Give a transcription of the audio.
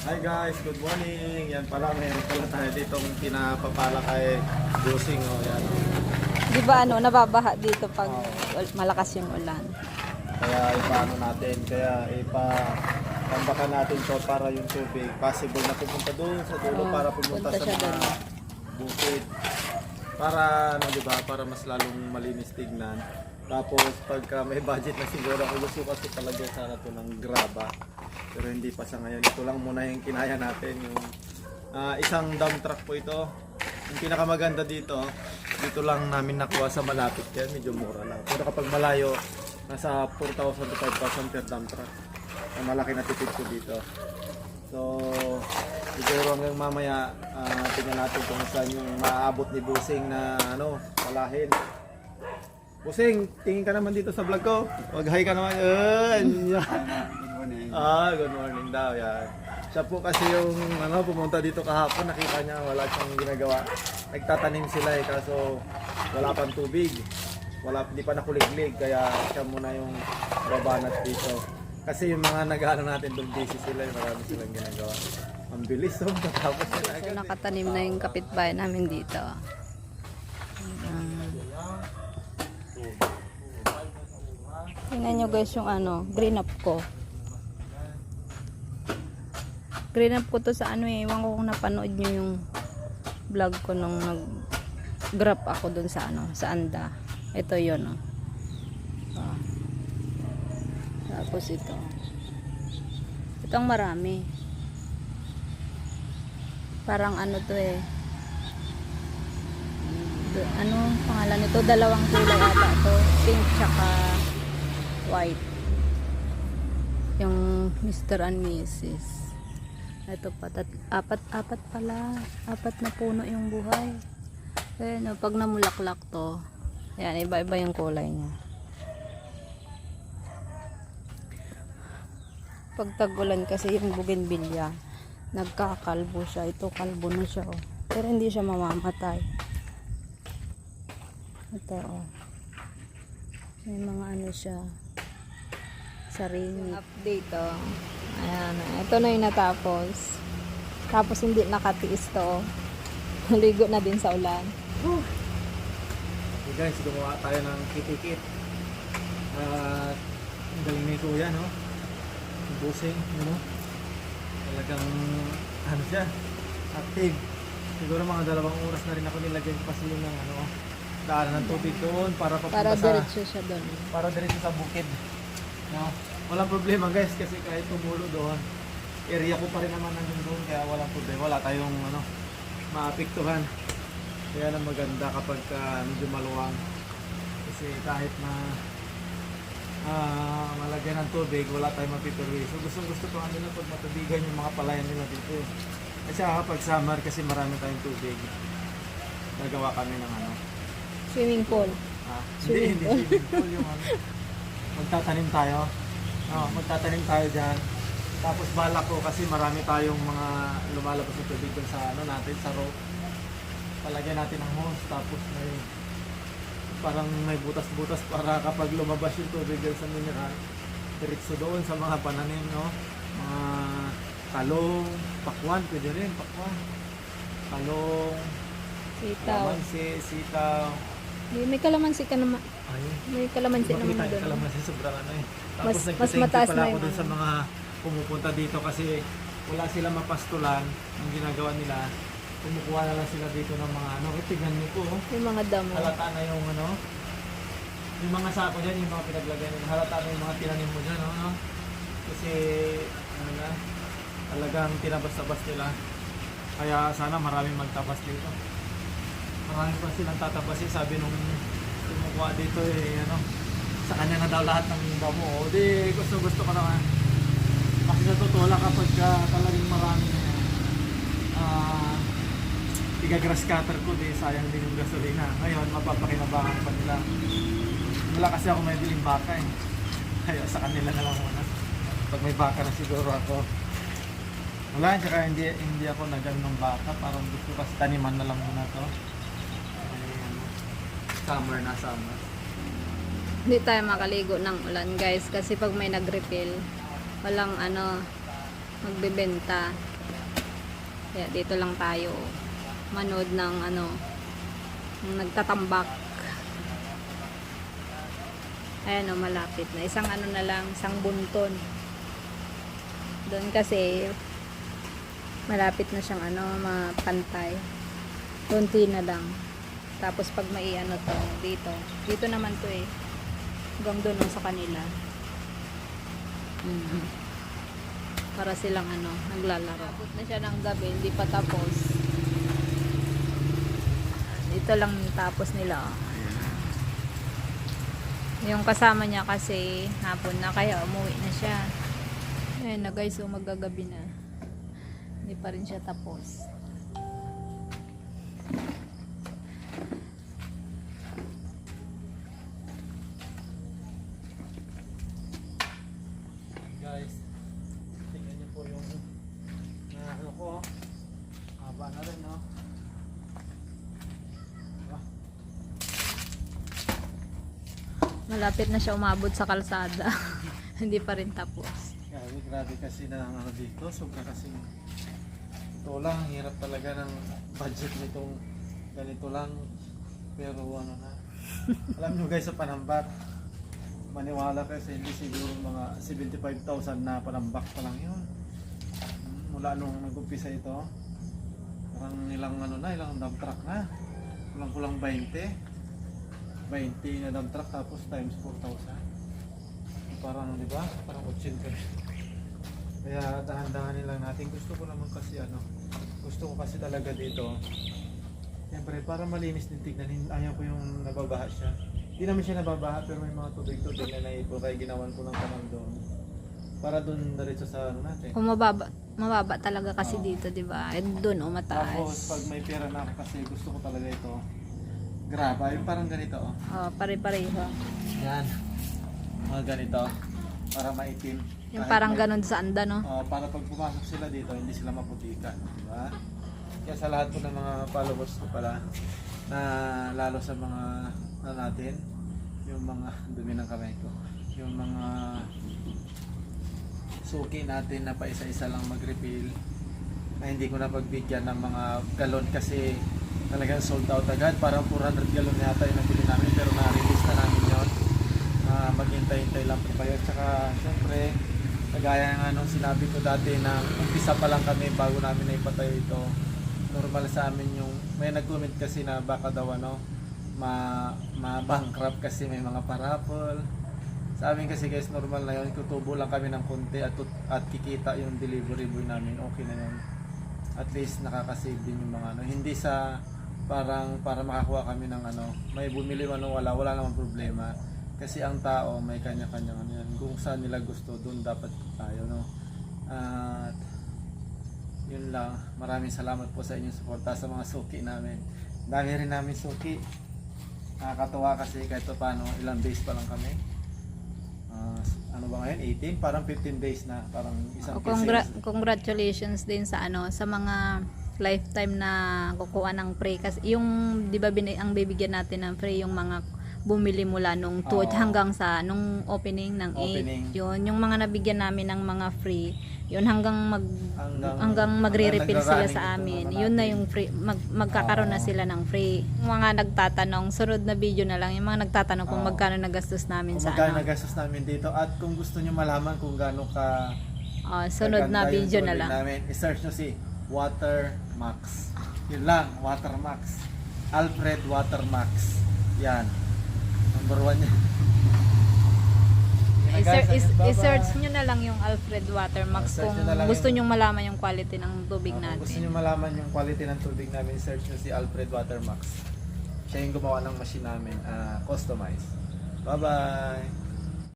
Hi guys, good morning. Yan pala, mayroon pala tayo ditong pinapapala kay Busing. Oh, yan. Di ba ano, nababaha dito pag ul- malakas yung ulan. Kaya ipaano natin, kaya ipa tambakan natin to para yung tubig possible na pumunta doon sa dulo Oo, para pumunta sa mga bukid. Para ano 'di ba, para mas lalong malinis tignan. Tapos pagka may budget na siguro, gusto kasi talaga sana to ng graba. Pero hindi pa sa ngayon. Ito lang muna yung kinaya natin. Yung ah, isang dump truck po ito. Yung pinakamaganda dito, dito lang namin nakuha sa malapit yan. Medyo mura lang. Pero kapag malayo, nasa 4,000 to 5,000 per dump truck. Ang malaki na tipid ko dito. So, siguro hanggang mamaya, ah, tingnan natin kung saan yung maaabot ni Busing na ano, palahin. Busing, tingin ka naman dito sa vlog ko. Mag-hi ka naman. Yan. Ah, good morning daw. Yan. Siya po kasi yung ano, pumunta dito kahapon, nakita niya wala siyang ginagawa. Nagtatanim sila eh, kaso wala pang tubig. Wala, hindi pa nakuliglig, kaya siya muna yung babanat dito. Kasi yung mga nag-ano natin doon, busy sila, yung marami silang ginagawa. Ang bilis, oh, matapos sila So agad. eh. nakatanim na yung kapitbahay namin dito. Tingnan nyo guys yung ano, green up ko. Green up ko to sa ano eh, ewan ko kung napanood nyo yung vlog ko nung nag grab ako dun sa ano, sa Anda. Ito yun oh. Oh. Tapos ito. Itong marami. Parang ano to eh. D- ano pangalan nito? Dalawang kulay ata to. Pink tsaka white. Yung Mr. and Mrs. Ito pa. Tat, apat, apat pala. Apat na puno yung buhay. Eh, no, pag namulaklak to, yan, iba-iba yung kulay niya. Pag tag-ulan kasi yung bougainvillea, nagkakalbo siya. Ito kalbo na siya, oh. Pero hindi siya mamamatay. Ito, oh. May mga ano siya. Saring update, oh. Ayan, ito na yung natapos. Tapos hindi nakatiis to. Naligo na din sa ulan. Okay guys, gumawa tayo ng kitikit. At ang galing ni Kuya, no? Busing, ano? Talagang, ano siya, active. Siguro mga dalawang oras na rin ako nilagyan kasi yung ano, daanan ng tubig doon para papunta Para sa, diretso siya doon. para diretso sa bukid. No? Walang problema guys kasi kahit tumulo doon, area ko pa rin naman nandun doon kaya walang problema. Wala tayong ano, maapektuhan. Kaya lang maganda kapag ka medyo maluwang. Kasi kahit na ah malagyan ng tubig, wala tayong mapipirwi. So gusto gusto ko ano na pag matubigan yung mga palayan nila dito. Kasi kapag summer kasi marami tayong tubig. Nagawa kami ng ano. Swimming pool. Ah, hindi, Swimming hindi swimming pool yung ano. Magtatanim tayo. Oh, magtatanim tayo diyan. Tapos balak ko kasi marami tayong mga lumalabas na tubig dun sa ano natin sa rope. Palagyan natin ng hose tapos may parang may butas-butas para kapag lumabas yung tubig sa mineral diretso doon sa mga pananim no mga talong, pakwan, pwede rin, pakwan. Talong, Sitaw. kalamansi, sitaw, Di, may kalamansi ka naman. ayun. May kalamansi naman yung doon. kalamansi sobrang ano eh. Tapos Mas- mas mataas pala na ako sa ano. mga pumupunta dito kasi wala sila mapastulan. Ang ginagawa nila, kumukuha na lang sila dito ng mga ano. Eh, tignan niyo po, oh. Yung mga damo. halata na yung ano. Yung mga sako dyan, yung mga pinaglagay nila. Halata na yung mga tinanim mo dyan, oh, no? Kasi, ano na, talagang tinabas-tabas nila. Kaya sana maraming magtabas dito. Marami pa silang tatabasin. Sabi nung kumukuha dito eh, ano, sa kanya na daw lahat ng damo. O di, gusto gusto ko naman. Kasi sa totoo lang kapag ah, talagang marami na yan, ah, tiga-grass cutter ko, di sayang din yung gasolina. Ngayon, mapapakinabangan pa nila. Wala kasi ako may biling baka eh. Kaya sa kanila na lang muna. Pag may baka na siguro ako. Wala, tsaka hindi, hindi ako nagano ng baka. Parang gusto kasi taniman na lang muna to. Summer na summer. Hindi tayo makaligo ng ulan guys kasi pag may nag-refill, walang ano, magbebenta. Kaya dito lang tayo manood ng ano, nagtatambak. Ayan o, malapit na. Isang ano na lang, isang bunton. Doon kasi, malapit na siyang ano, mapantay. Kunti na lang. Tapos pag may ano to, dito. Dito naman to eh. Hanggang doon sa kanila. Mhm. Para silang ano, naglalaro. Abot na siya ng gabi, hindi pa tapos. Dito lang tapos nila. oh. Yung kasama niya kasi hapon na kaya umuwi na siya. Ayun na guys, so magagabi na. Hindi pa rin siya tapos. Guys, tingnan niyo po yung na ano ko. oh. Haba na rin, no? Diba? Malapit na siya umabot sa kalsada. Hindi pa rin tapos. Grabe, grabe kasi na ang ano dito. Sobra kasi ito lang, ang hirap talaga ng budget nitong ganito lang. Pero ano na. Alam nyo guys sa panambak, maniwala kasi hindi siguro mga 75,000 na panambak pa lang yun. Hmm, Mula nung nag-umpisa ito, parang ilang ano na, ilang dump truck na. Kulang kulang 20. 20 na dump truck tapos times 4,000 parang di ba? Parang 80 kaya dahan-dahanin lang natin. Gusto ko naman kasi ano gusto ko kasi talaga dito. Siyempre para malinis din tignan ayaw ko yung nababaha siya. Hindi naman siya nababaha pero may mga tubig-tubig na naipo kaya ginawan ko ng kanal doon. Para doon diretso sa ano natin. Kung mababa, mababa talaga kasi Oo. dito, di ba? Eh, doon, oh, tapos pag may pera na ako kasi gusto ko talaga ito graba yung parang ganito oh Oh, pare-pareho. yan mga ganito para maitim Yung Kahit parang may- ganun sa anda, no? Oh, para pag pumasok sila dito, hindi sila maputikan, di ba? Kaya sa lahat po ng mga followers ko pala, na lalo sa mga na natin, yung mga dumi ng kamay ko, yung mga suki natin na pa isa-isa lang mag-refill, na hindi ko na pagbigyan ng mga galon kasi talagang sold out agad. Parang 400 galon yata yung nabili namin pero na-release na namin yon uh, maghintay-hintay lang po kayo. Tsaka, syempre, kagaya nga nung sinabi ko dati na umpisa pa lang kami bago namin na ipatayo ito. Normal sa amin yung, may nag-comment kasi na baka daw ano, ma, ma-bankrupt kasi may mga parapol. Sa amin kasi guys, normal na yun. Kutubo lang kami ng konti at, at kikita yung delivery boy namin. Okay na yun. At least nakakasave din yung mga ano. Hindi sa parang para makakuha kami ng ano, may bumili man o wala, wala namang problema. Kasi ang tao may kanya-kanyang ano yan. Kung saan nila gusto, doon dapat tayo, no? At yun lang. Maraming salamat po sa inyong suporta sa mga suki namin. Dami rin namin suki. Nakakatuwa kasi kahit pa paano, ilang days pa lang kami. Ba ngayon? 18? Parang 15 days na. Parang isang Oh, Congra- congratulations din sa ano sa mga lifetime na kukuha ng free kasi yung 'di ba bini- ang bibigyan natin ng free yung mga bumili mula nung 2 Oo. hanggang sa nung opening ng 8 Opening. yun yung mga nabigyan namin ng mga free yun hanggang mag Hanggang- hanggang magre-refill hanggang sila sa amin na yun na yung free mag, magkakaroon na Oo. sila ng free yung mga nagtatanong sunod na video na lang yung mga nagtatanong kung magkano nagastos namin Kung sa magkano ano nagastos namin dito at kung gusto nyo malaman kung gaano ka Ah, sunod na video na lang namin, i-search nyo si Watermax. Yun lang, Watermax. Alfred Watermax. Yan. Number one yan. I-search, i-search nyo na lang yung Alfred Watermax search kung nyo na lang gusto yung- nyong malaman yung quality ng tubig Ah, Kung gusto natin. nyo malaman yung quality ng tubig namin, search nyo si Alfred Watermax. Siya yung gumawa ng machine namin, ah, customize. Bye-bye!